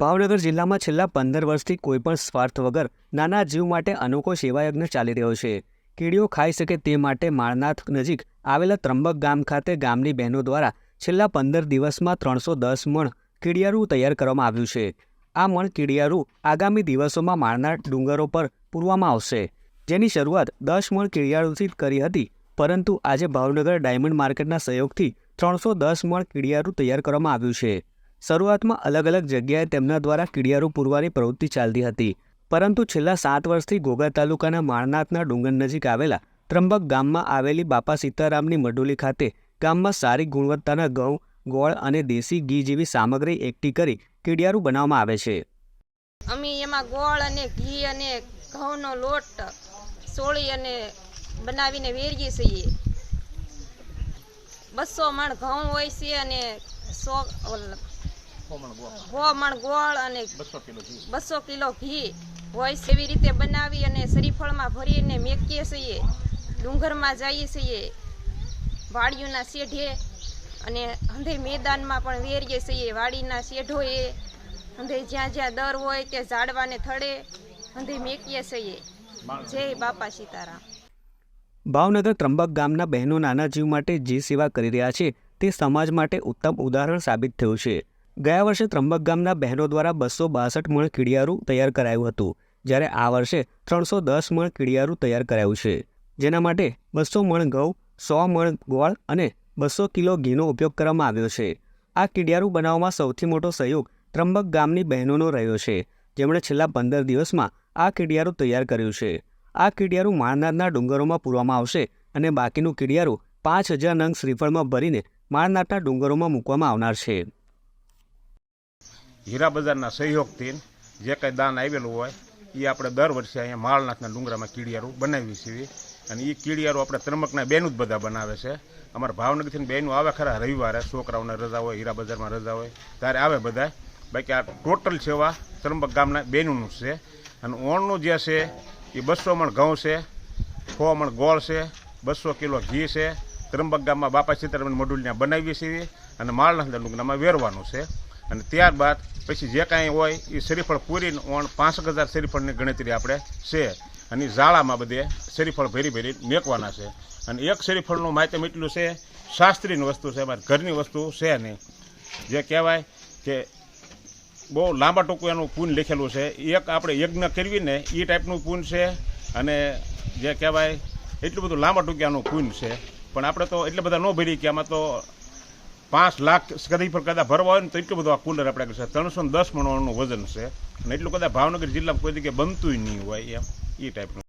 ભાવનગર જિલ્લામાં છેલ્લા પંદર વર્ષથી કોઈપણ સ્વાર્થ વગર નાના જીવ માટે અનોખો સેવાયજ્ઞ ચાલી રહ્યો છે. કીડીઓ ખાઈ શકે તે માટે માળનાથ નજીક આવેલા ત્રંબક ગામ ખાતે ગામની બહેનો દ્વારા છેલ્લા પંદર દિવસમાં ત્રણસો દસ મણ કીડિયારું તૈયાર કરવામાં આવ્યું છે. આ મણ કીડિયારું આગામી દિવસોમાં માળનાથ ડુંગરો પર પૂરવામાં આવશે. જેની શરૂઆત દસ મણ કીડિયારુથી કરી હતી, પરંતુ આજે ભાવનગર ડાયમંડ માર્કેટના સહયોગથી ત્રણસો દસ મણ કીડિયારું તૈયાર કરવામાં આવ્યું છે. શરૂઆતમાં અલગ અલગ જગ્યાએ તેમના દ્વારા કીડિયારું પૂરવાની પ્રવૃત્તિ ચાલતી હતી, પરંતુ છેલ્લા સાત વર્ષથી ઘોઘા તાલુકાના માળનાથના ડુંગર નજીક આવેલા ત્રંબક ગામમાં આવેલી બાપા સીતારામની મડોલી ખાતે ગામમાં સારી ગુણવત્તાના ઘઉં, ગોળ અને દેશી ઘી જેવી સામગ્રી એકઠી કરી કીડિયારું બનાવવામાં આવે છે. અમે એમાં ગોળ અને ઘી અને ઘઉંનો લોટ, સોળી અને બનાવીને વેરીએ છીએ. બસો મણ ઘઉં હોય છે અને સો સો ગોળ. અને બસો કિલો ઘી. હોય એવી રીતે બનાવી અને શરીફળમાં ભરીને મેકીએ છીએ. ડુંગરમાં જઈએ છીએ. વાડીઓના શેઢે અને અંધે મેદાનમાં પણ વેરીએ છીએ. વાડીના શેઢોએ અંધે જ્યાં જ્યાં દર હોય તે ઝાડવાને થડે અંધે મેકીએ છીએ. જય બાપા સીતારામ. ભાવનગર ત્રંબક ગામના બહેનો નાના જીવ માટે જે સેવા કરી રહ્યા છે તે સમાજ માટે ઉત્તમ ઉદાહરણ સાબિત થયું છે. ગયા વર્ષે ત્રંબક ગામના બહેનો દ્વારા બસો બાસઠ મણ કીડિયારું તૈયાર કરાયું હતું, જ્યારે આ વર્ષે ત્રણસો દસ મણ કીડિયારું તૈયાર કરાયું છે. જેના માટે બસો મણ ઘઉં સો મણ ગોળ અને બસો કિલો ઘીનો ઉપયોગ કરવામાં આવ્યો છે. આ કીડિયારું બનાવવામાં સૌથી મોટો સહયોગ ત્રંબક ગામની બહેનોનો રહ્યો છે. જેમણે છેલ્લા પંદર દિવસમાં આ કીડિયારું તૈયાર કર્યું છે. આ કીડિયારું માળનાથના ડુંગરોમાં પૂરવામાં આવશે અને બાકીનું કીડિયારું પાંચ હજાર નંગ શ્રીફળમાં ભરીને માળનાથના ડુંગરોમાં મૂકવામાં આવનાર છે. હીરા બજારના સહયોગથી જે કંઈ દાન આવેલું હોય એ આપણે દર વર્ષે અહીંયા માળનાથના ડુંગરામાં કીડિયારું બનાવીએ છીએ. અને એ કીડિયારું આપણે ત્રમકના બેનું જ બધા બનાવે છે. અમારા ભાવનગરથી બેનું આવે ખરા રવિવારે, છોકરાઓને રજા હોય, હીરા બજારમાં રજા હોય, ત્યારે આવે બધા. બાકી આ ટોટલ સેવા ત્રંબક ગામના બેનુંનું છે. અને ઓણનું જે છે એ બસો મણ ઘઉં છે, છ મણ ગોળ છે, બસો કિલો ઘી છે. ત્રંબક ગામમાં બાપા સીતારામન ત્યાં બનાવીએ છીએ અને માળનાથના ડુંગરામાં વેરવાનું છે. અને ત્યારબાદ પછી જે કાંઈ હોય, એ શરીફળ પૂરીને ઓણ પાંસઠ હજાર શરીફળની ગણતરી આપણે છે. અને ઝાડામાં બધે શરીફળ ભેરી ભેરી મેકવાના છે. અને એક શરીફળનું માધ્યમ એટલું છે શાસ્ત્રીની વસ્તુ છે, અમારે ઘરની વસ્તુ છે નહીં. જે કહેવાય કે બહુ લાંબા ટૂંકું એનું પૂન લખેલું છે. એક આપણે યજ્ઞ કરવી ને એ ટાઈપનું પૂન છે અને જે કહેવાય એટલું બધું લાંબા ટૂંક્યાનું પૂન છે. પણ આપણે તો એટલે બધા ન ભરી કે આમાં તો પાંચ લાખ કદી પર કદાચ ભરવા હોય ને તો એટલું બધું આ કુલર આપણે છે ત્રણસો દસ મણનું વજન છે. અને એટલું કદાચ ભાવનગર જિલ્લામાં કોઈ જગ્યાએ બનતું નહીં હોય એમ. એ ટાઈપનું